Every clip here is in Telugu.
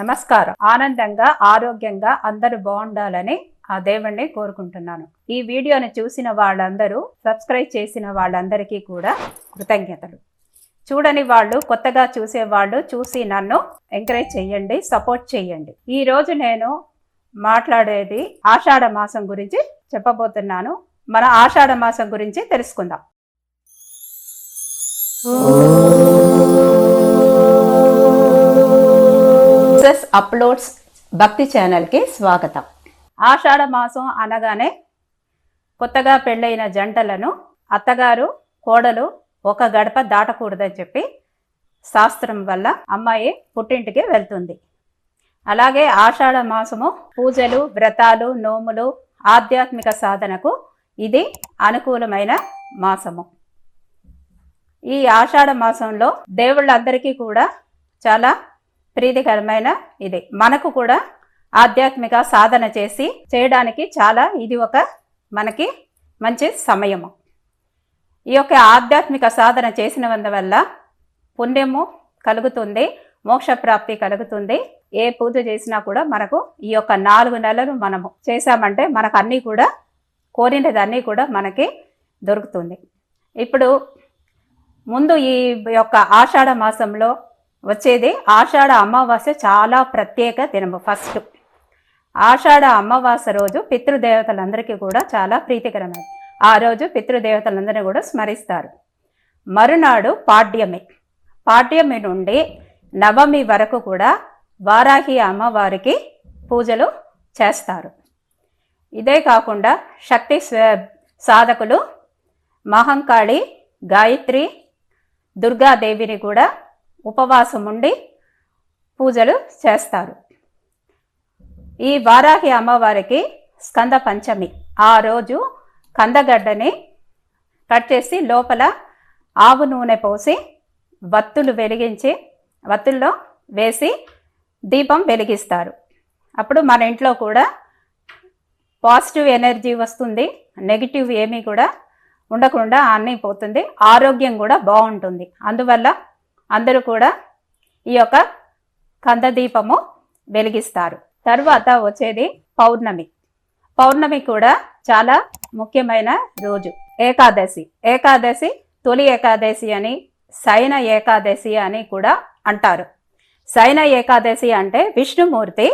నమస్కారం. ఆనందంగా ఆరోగ్యంగా అందరూ బాగుండాలని ఆ దేవుణ్ణి కోరుకుంటున్నాను. ఈ వీడియోను చూసిన వాళ్ళందరూ సబ్స్క్రైబ్ చేసిన వాళ్ళందరికీ కూడా కృతజ్ఞతలు. చూడని వాళ్ళు కొత్తగా చూసే వాళ్ళు చూసి నన్ను ఎంకరేజ్ చేయండి సపోర్ట్ చేయండి. ఈ రోజు నేను మాట్లాడేది ఆషాఢ మాసం గురించి చెప్పబోతున్నాను. మన ఆషాఢ మాసం గురించి తెలుసుకుందాం. సక్సెస్ అప్లోడ్స్ భక్తి ఛానల్కి స్వాగతం. ఆషాఢ మాసం అనగానే కొత్తగా పెళ్ళైన జంటలను అత్తగారు కోడలు ఒక గడప దాటకూడదని చెప్పి శాస్త్రం వల్ల అమ్మాయి పుట్టింటికి వెళ్తుంది. అలాగే ఆషాఢ మాసము పూజలు వ్రతాలు నోములు ఆధ్యాత్మిక సాధనకు ఇది అనుకూలమైన మాసము. ఈ ఆషాఢ మాసంలో దేవుళ్ళందరికీ కూడా చాలా ప్రీతికరమైన ఇది. మనకు కూడా ఆధ్యాత్మిక సాధన చేసి చేయడానికి చాలా ఇది ఒక మనకి మంచి సమయము. ఈ యొక్క ఆధ్యాత్మిక సాధన చేసిన వల్ల పుణ్యము కలుగుతుంది మోక్ష ప్రాప్తి కలుగుతుంది. ఏ పూజ చేసినా కూడా మనకు ఈ యొక్క నాలుగు నెలలు మనము చేశామంటే మనకు అన్నీ కూడా కోరినదన్నీ కూడా మనకి దొరుకుతుంది. ఇప్పుడు ముందు ఈ యొక్క ఆషాఢ మాసంలో వచ్చేది ఆషాఢ అమావాస్య చాలా ప్రత్యేక దినము ఫస్ట్ ఆషాఢ అమావాస్య రోజు పితృదేవతలందరికీ కూడా చాలా ప్రీతికరమైనది. ఆ రోజు పితృదేవతలందరినీ కూడా స్మరిస్తారు. మరునాడు పాడ్యమి. పాడ్యమి నుండి నవమి వరకు కూడా వారాహి అమ్మవారికి పూజలు చేస్తారు. ఇదే కాకుండా శక్తి సాధకులు మహంకాళి గాయత్రి దుర్గాదేవిని కూడా ఉపవాసం ఉండి పూజలు చేస్తారు. ఈ వారాహి అమ్మవారికి స్కంద పంచమి. ఆ రోజు కందగడ్డని కట్ చేసి లోపల ఆవు నూనె పోసి వత్తులు వెలిగించి వత్తుల్లో వేసి దీపం వెలిగిస్తారు. అప్పుడు మన ఇంట్లో కూడా పాజిటివ్ ఎనర్జీ వస్తుంది నెగిటివ్ ఏమీ కూడా ఉండకుండా అన్నీ పోతుంది ఆరోగ్యం కూడా బాగుంటుంది. అందువల్ల అందరూ కూడా ఈ యొక్క కందదీపము వెలిగిస్తారు. తర్వాత వచ్చేది పౌర్ణమి. పౌర్ణమి కూడా చాలా ముఖ్యమైన రోజు. ఏకాదశి. ఏకాదశి తొలి ఏకాదశి అని శయన ఏకాదశి అని కూడా అంటారు. శయన ఏకాదశి అంటే విష్ణుమూర్తి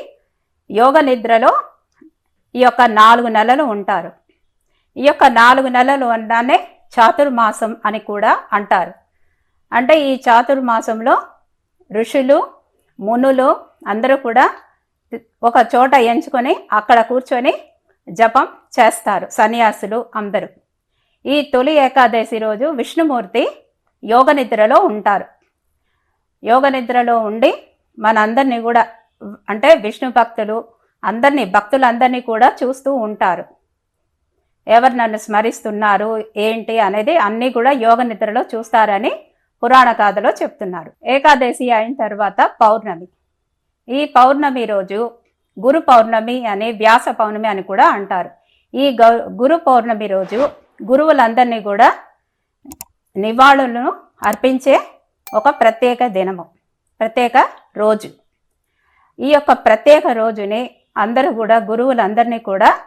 యోగ నిద్రలో ఈ యొక్క నాలుగు నెలలు ఉంటారు. ఈ యొక్క నాలుగు నెలలు అనడానే చాతుర్మాసం అని కూడా అంటారు. అంటే ఈ చాతుర్మాసంలో ఋషులు మునులు అందరూ కూడా ఒక చోట ఎంచుకొని అక్కడ కూర్చొని జపం చేస్తారు సన్యాసులు అందరూ. ఈ తొలి ఏకాదశి రోజు విష్ణుమూర్తి యోగ నిద్రలో ఉంటారు. యోగ నిద్రలో ఉండి మనందరినీ కూడా అంటే విష్ణు భక్తులు అందరినీ భక్తులందరినీ కూడా చూస్తూ ఉంటారు. ఎవరు నన్ను స్మరిస్తున్నారు ఏంటి అనేది అన్నీ కూడా యోగ నిద్రలో చూస్తారని పురాణ గాథలో చెప్తున్నారు. ఏకాదశి అయిన తర్వాత పౌర్ణమి. ఈ పౌర్ణమి రోజు గురు పౌర్ణమి అని వ్యాస పౌర్ణమి అని కూడా అంటారు. ఈ గౌ- గురు పౌర్ణమి రోజు గురువులందరినీ కూడా నివాళులను అర్పించే ఒక ప్రత్యేక దినము ప్రత్యేక రోజు. ఈ యొక్క ప్రత్యేక రోజుని అందరూ కూడా గురువులందరినీ కూడా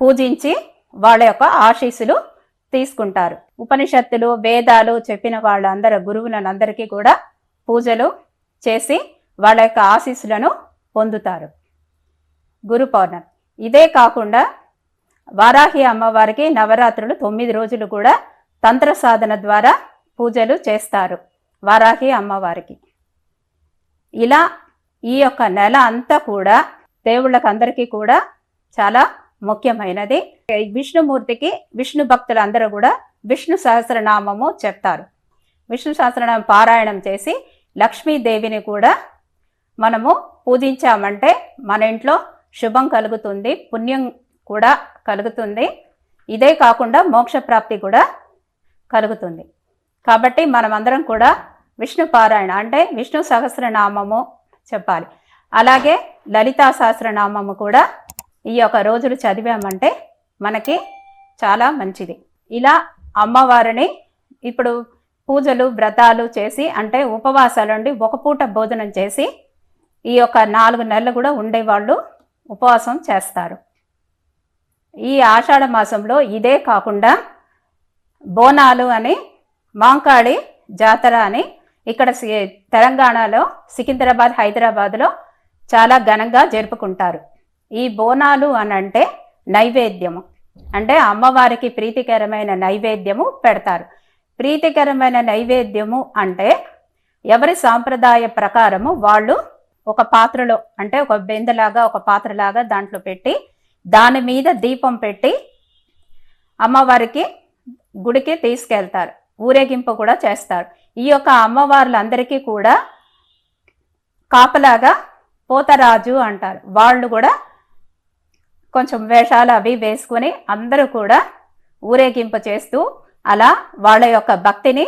పూజించి వాళ్ళ యొక్క ఆశీస్సులు తీసుకుంటారు. ఉపనిషత్తులు వేదాలు చెప్పిన వాళ్ళందరూ గురువులందరికీ కూడా పూజలు చేసి వాళ్ళ యొక్క ఆశీస్సులను పొందుతారు. గురు పౌర్ణమి. ఇదే కాకుండా వారాహి అమ్మవారికి నవరాత్రులు తొమ్మిది రోజులు కూడా తంత్ర సాధన ద్వారా పూజలు చేస్తారు వారాహి అమ్మవారికి. ఇలా ఈ యొక్క నెల అంతా కూడా దేవుళ్ళకందరికీ కూడా చాలా ముఖ్యమైనది. విష్ణుమూర్తికి విష్ణు భక్తులందరూ కూడా విష్ణు సహస్రనామము చెప్తారు. విష్ణు సహస్రనామం పారాయణం చేసి లక్ష్మీదేవిని కూడా మనము పూజించామంటే మన ఇంట్లో శుభం కలుగుతుంది పుణ్యం కూడా కలుగుతుంది. ఇదే కాకుండా మోక్ష ప్రాప్తి కూడా కలుగుతుంది. కాబట్టి మనమందరం కూడా విష్ణు పారాయణ అంటే విష్ణు సహస్రనామము చెప్పాలి. అలాగే లలితా సహస్రనామము కూడా ఈ యొక్క రోజులు చదివామంటే మనకి చాలా మంచిది. ఇలా అమ్మవారిని ఇప్పుడు పూజలు వ్రతాలు చేసి అంటే ఉపవాసాలు ఉండి ఒక పూట భోజనం చేసి ఈ యొక్క నాలుగు నెలలు కూడా ఉండేవాళ్ళు ఉపవాసం చేస్తారు. ఈ ఆషాఢ మాసంలో ఇదే కాకుండా బోనాలు అని మాంకాళి జాతర అని ఇక్కడ సి- తెలంగాణలో సికింద్రాబాద్ హైదరాబాద్లో చాలా ఘనంగా జరుపుకుంటారు. ఈ బోనాలు అని అంటే నైవేద్యము. అంటే అమ్మవారికి ప్రీతికరమైన నైవేద్యము పెడతారు. ప్రీతికరమైన నైవేద్యము అంటే ఎవరి సాంప్రదాయ ప్రకారము వాళ్ళు ఒక పాత్రలో అంటే ఒక బెందలాగా ఒక పాత్రలాగా దాంట్లో పెట్టి దాని మీద దీపం పెట్టి అమ్మవారికి గుడికి తీసుకెళ్తారు. ఊరేగింపు కూడా చేస్తారు. ఈ యొక్క అమ్మవార్లందరికీ కూడా కాపలాగా పోతరాజు అంటారు. వాళ్ళు కూడా కొంచెం వేషాలు అవి వేసుకొని అందరూ కూడా ఊరేగింపు చేస్తూ అలా వాళ్ళ యొక్క భక్తిని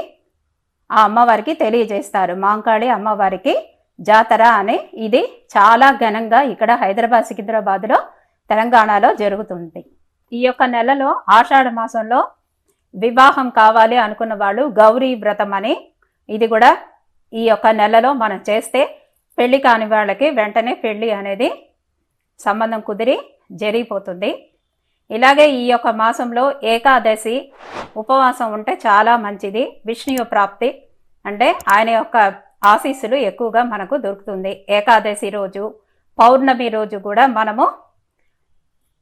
ఆ అమ్మవారికి తెలియజేస్తారు. మాంకాళి అమ్మవారికి జాతర అని ఇది చాలా ఘనంగా ఇక్కడ హైదరాబాద్ సికింద్రాబాద్లో తెలంగాణలో జరుగుతుంది. ఈ యొక్క నెలలో ఆషాఢ మాసంలో వివాహం కావాలి అనుకున్న వాళ్ళు గౌరీ వ్రతం అని ఇది కూడా ఈ యొక్క నెలలో మనం చేస్తే పెళ్ళి కాని వాళ్ళకి వెంటనే పెళ్ళి అనేది సంబంధం కుదిరి జరిగిపోతుంది. ఇలాగే ఈ యొక్క మాసంలో ఏకాదశి ఉపవాసం ఉంటే చాలా మంచిది విష్ణువు ప్రాప్తి. అంటే ఆయన యొక్క ఆశీస్సులు ఎక్కువగా మనకు దొరుకుతుంది. ఏకాదశి రోజు పౌర్ణమి రోజు కూడా మనము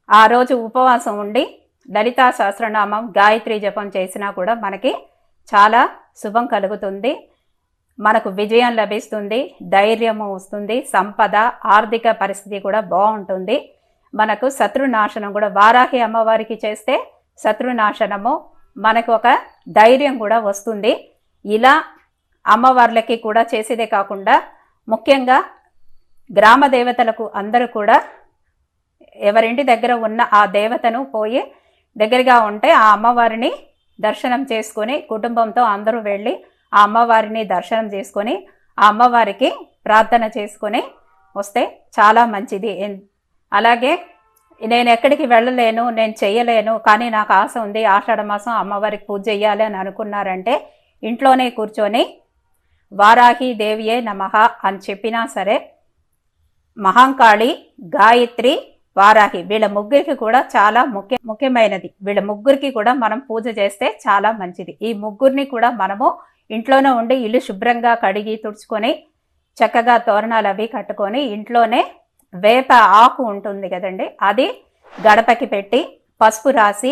ఆ రోజు ఉపవాసం ఉండి లలితా సహస్రనామం గాయత్రి జపం చేసినా కూడా మనకి చాలా శుభం కలుగుతుంది. మనకు విజయం లభిస్తుంది ధైర్యము వస్తుంది సంపద ఆర్థిక పరిస్థితి కూడా బాగుంటుంది. మనకు శత్రునాశనం కూడా వారాహి అమ్మవారికి చేస్తే శత్రునాశనము మనకు ఒక ధైర్యం కూడా వస్తుంది. ఇలా అమ్మవార్లకి కూడా చేసేదే కాకుండా ముఖ్యంగా గ్రామ దేవతలకు అందరూ కూడా ఎవరింటి దగ్గర ఉన్న ఆ దేవతను పోయి దగ్గరగా ఉంటే ఆ అమ్మవారిని దర్శనం చేసుకొని కుటుంబంతో అందరూ వెళ్ళి ఆ అమ్మవారిని దర్శనం చేసుకొని ఆ అమ్మవారికి ప్రార్థన చేసుకొని వస్తే చాలా మంచిది. ఎన్- అలాగే నేను ఎక్కడికి వెళ్ళలేను నేను చేయలేను కానీ నాకు ఆశ ఉంది ఆషాఢ మాసం అమ్మవారికి పూజ చేయాలి అని అనుకున్నారంటే ఇంట్లోనే కూర్చొని వారాహి దేవియే నమః అని చెప్పినా సరే మహాంకాళి గాయత్రి వారాహి వీళ్ళ ముగ్గురికి కూడా చాలా ముఖ్య ముఖ్యమైనది. వీళ్ళ ముగ్గురికి కూడా మనం పూజ చేస్తే చాలా మంచిది. ఈ ముగ్గురిని కూడా మనము ఇంట్లోనే ఉండి ఇల్లు శుభ్రంగా కడిగి తుడుచుకొని చక్కగా తోరణాలు అవి కట్టుకొని ఇంట్లోనే వేప ఆకు ఉంటుంది కదండి అది గడపకి పెట్టి పసుపు రాసి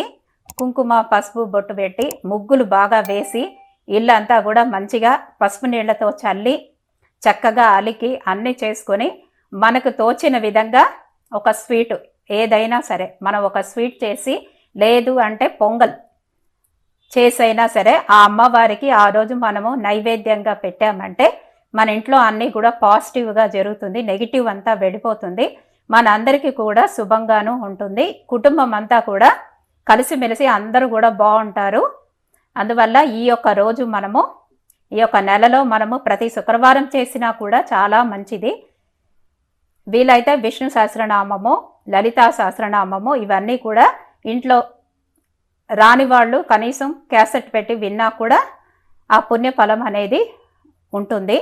కుంకుమ పసుపు బొట్టు పెట్టి ముగ్గులు బాగా వేసి ఇల్లంతా కూడా మంచిగా పసుపు నీళ్ళతో చల్లి చక్కగా అలికి అన్నీ చేసుకొని మనకు తోచిన విధంగా ఒక స్వీట్ ఏదైనా సరే మనం ఒక స్వీట్ చేసి లేదు అంటే పొంగల్ చేసైనా సరే ఆ అమ్మవారికి ఆ రోజు మనము నైవేద్యంగా పెట్టామంటే మన ఇంట్లో అన్నీ కూడా పాజిటివ్గా జరుగుతుంది నెగిటివ్ అంతా వెళ్ళిపోతుంది. మన అందరికీ కూడా శుభంగాను ఉంటుంది. కుటుంబం అంతా కూడా కలిసిమెలిసి అందరూ కూడా బాగుంటారు. అందువల్ల ఈ యొక్క రోజు మనము ఈ యొక్క నెలలో మనము ప్రతి శుక్రవారం చేసినా కూడా చాలా మంచిది. వీలైతే విష్ణు సహస్రనామము లలితా సహస్రనామము ఇవన్నీ కూడా ఇంట్లో రాని వాళ్ళు కనీసం క్యాసెట్ పెట్టి విన్నా కూడా ఆ పుణ్యఫలం అనేది ఉంటుంది.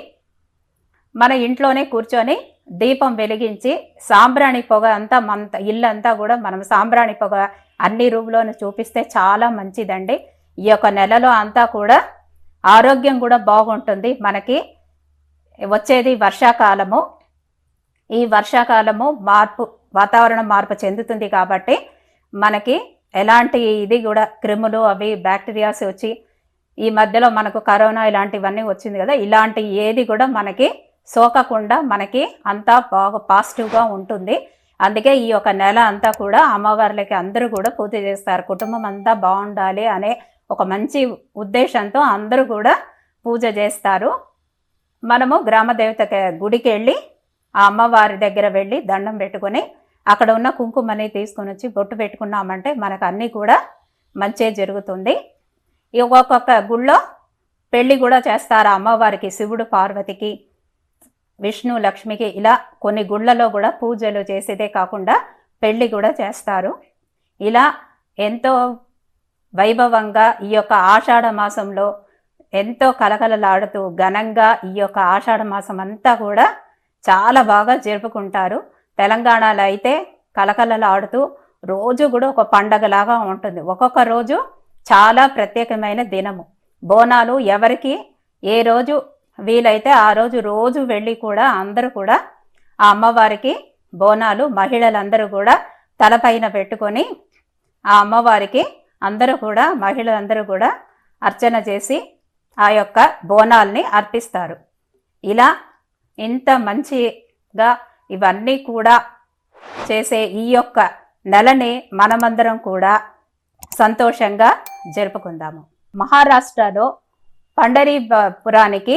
మన ఇంట్లోనే కూర్చొని దీపం వెలిగించి సాంబ్రాణి పొగ అంతా మన ఇల్లంతా కూడా మనం సాంబ్రాణి పొగ అన్ని రూమ్లోనూ చూపిస్తే చాలా మంచిదండి. ఈ యొక్క నెలలో అంతా కూడా ఆరోగ్యం కూడా బాగుంటుంది. మనకి వచ్చేది వర్షాకాలము. ఈ వర్షాకాలము మార్పు వాతావరణం మార్పు చెందుతుంది కాబట్టి మనకి ఎలాంటి ఇది కూడా క్రిములు అవి బ్యాక్టీరియాస్ వచ్చి ఈ మధ్యలో మనకు కరోనా ఇలాంటివన్నీ వచ్చింది కదా ఇలాంటి ఏది కూడా మనకి సోకకుండా మనకి అంతా బాగా పాజిటివ్గా ఉంటుంది. అందుకే ఈ యొక్క నెల అంతా కూడా అమ్మవార్లకి అందరూ కూడా పూజ చేస్తారు. కుటుంబం అంతా బాగుండాలి అనే ఒక మంచి ఉద్దేశంతో అందరూ కూడా పూజ చేస్తారు. మనము గ్రామదేవత గుడికి వెళ్ళి ఆ అమ్మవారి దగ్గర వెళ్ళి దండం పెట్టుకొని అక్కడ ఉన్న కుంకుమని తీసుకొని వచ్చి బొట్టు పెట్టుకున్నామంటే మనకు అన్నీ కూడా మంచే జరుగుతుంది. ఈ ఒక్కొక్క గుళ్ళో పెళ్ళి కూడా చేస్తారు ఆ అమ్మవారికి శివుడు పార్వతికి. విష్ణు లక్ష్మికి ఇలా కొన్ని గుళ్ళలో కూడా పూజలు చేసేదే కాకుండా పెళ్ళి కూడా చేస్తారు. ఇలా ఎంతో వైభవంగా ఈ యొక్క ఆషాఢ మాసంలో ఎంతో కలకలలాడుతూ ఘనంగా ఈ యొక్క ఆషాఢ మాసం అంతా కూడా చాలా బాగా జరుపుకుంటారు. తెలంగాణలో అయితే కలకలలాడుతూ రోజు కూడా ఒక పండగలాగా ఉంటుంది. ఒక్కొక్క రోజు చాలా ప్రత్యేకమైన దినము. బోనాలు ఎవరికి ఏ రోజు వీలైతే ఆ రోజు రోజు వెళ్ళి కూడా అందరూ కూడా ఆ అమ్మవారికి బోనాలు మహిళలందరూ కూడా తలపైన పెట్టుకొని ఆ అమ్మవారికి అందరూ కూడా మహిళలందరూ కూడా అర్చన చేసి ఆ యొక్క బోనాల్ని అర్పిస్తారు. ఇలా ఇంత మంచిగా ఇవన్నీ కూడా చేసే ఈ యొక్క నెలని మనమందరం కూడా సంతోషంగా జరుపుకుందాము. మహారాష్ట్రలో పండరీపురానికి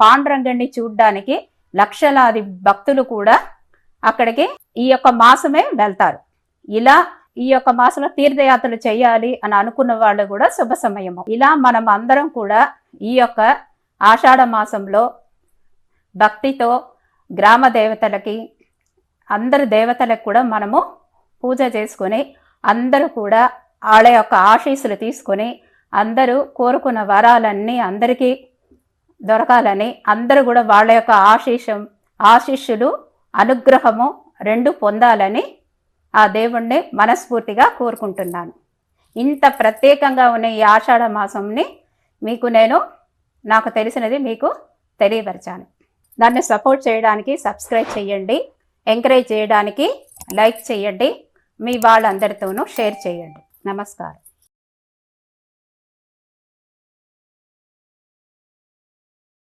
పాండురంగణ్ణి చూడ్డానికి లక్షలాది భక్తులు కూడా అక్కడికి ఈ యొక్క మాసమే వెళ్తారు. ఇలా ఈ యొక్క మాసంలో తీర్థయాత్రలు చేయాలి అని అనుకున్న వాళ్ళు కూడా శుభ సమయము. ఇలా మనం అందరం కూడా ఈ యొక్క ఆషాఢ మాసంలో భక్తితో గ్రామ దేవతలకి అందరి దేవతలకు కూడా మనము పూజ చేసుకొని అందరూ కూడా వాళ్ళ యొక్క ఆశీస్సులు తీసుకొని అందరూ కోరుకున్న వరాలన్నీ అందరికీ దొరకాలని అందరూ కూడా వాళ్ళ యొక్క ఆశీషం ఆశీస్సులు అనుగ్రహము రెండు పొందాలని ఆ దేవుణ్ణి మనస్ఫూర్తిగా కోరుకుంటున్నాను. ఇంత ప్రత్యేకంగా ఉన్న ఈ ఆషాఢ మాసంని మీకు నేను నాకు తెలిసినది మీకు తెలియపరిచాను. దాన్ని సపోర్ట్ చేయడానికి సబ్స్క్రైబ్ చేయండి ఎంకరేజ్ చేయడానికి లైక్ చేయండి మీ వాళ్ళందరితోనూ షేర్ చేయండి. నమస్కారం.